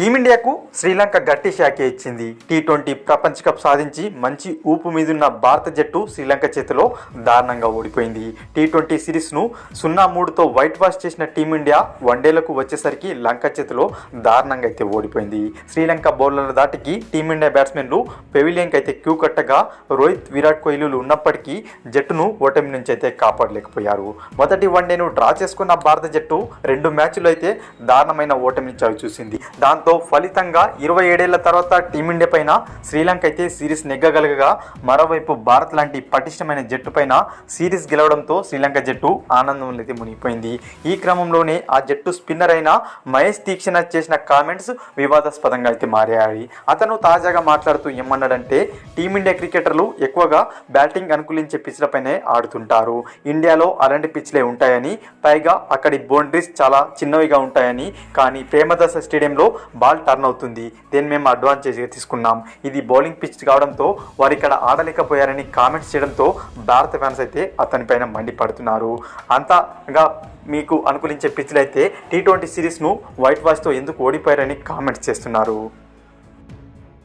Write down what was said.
టీమిండియాకు శ్రీలంక గట్టి షాకే ఇచ్చింది. టీ ట్వంటీ ప్రపంచ కప్ సాధించి మంచి ఊపు మీదున్న భారత జట్టు శ్రీలంక చేతిలో దారుణంగా ఓడిపోయింది. టీ ట్వంటీ సిరీస్ను సున్నా మూడుతో వైట్ వాష్ చేసిన టీమిండియా వన్డేలకు వచ్చేసరికి లంక చేతిలో దారుణంగా అయితే ఓడిపోయింది. శ్రీలంక బౌలర్ల దాటికి టీమిండియా బ్యాట్స్మెన్లు పెవిలియన్కి అయితే క్యూ కట్టగా రోహిత్ విరాట్ కోహ్లీలు ఉన్నప్పటికీ జట్టును ఓటమి నుంచి అయితే కాపాడలేకపోయారు. మొదటి వన్డేను డ్రా చేసుకున్న భారత జట్టు రెండు మ్యాచ్లు అయితే దారుణమైన ఓటమిని చవి చూసింది దాంతో ఫలితంగా ఇరవై ఏడేళ్ళ తర్వాత టీమిండియా పైన శ్రీలంక అయితే సిరీస్ నెగ్గగలగగా మరోవైపు భారత్ లాంటి పటిష్టమైన జట్టు పైన సిరీస్ గెలవడంతో శ్రీలంక జట్టు ఆనందంలో అయితే మునిగిపోయింది. ఈ క్రమంలోనే ఆ జట్టు స్పిన్నర్ అయిన మహేష్ తీక్షణ చేసిన కామెంట్స్ వివాదాస్పదంగా అయితే మారాయి. అతను తాజాగా మాట్లాడుతూ ఏమన్నాడంటే టీమిండియా క్రికెటర్లు ఎక్కువగా బ్యాటింగ్ అనుకూలించే పిచ్లపైనే ఆడుతుంటారు. ఇండియాలో అలాంటి పిచ్లే ఉంటాయని పైగా అక్కడి బౌండరీస్ చాలా చిన్నవిగా ఉంటాయని కానీ ప్రేమదాస స్టేడియంలో బాల్ టర్న్ అవుతుంది. దేని మేము అడ్వాంటేజ్గా తీసుకున్నాం. ఇది బౌలింగ్ పిచ్ కావడంతో వారు ఇక్కడ ఆడలేకపోయారని కామెంట్స్ చేయడంతో భారత ఫ్యాన్స్ అయితే అతనిపైన మండిపడుతున్నారు. అంతగా మీకు అనుకూలించే పిచ్లు అయితే టీ ట్వంటీ సిరీస్ను వైట్ వాష్తో ఎందుకు ఓడిపోయారని కామెంట్స్ చేస్తున్నారు.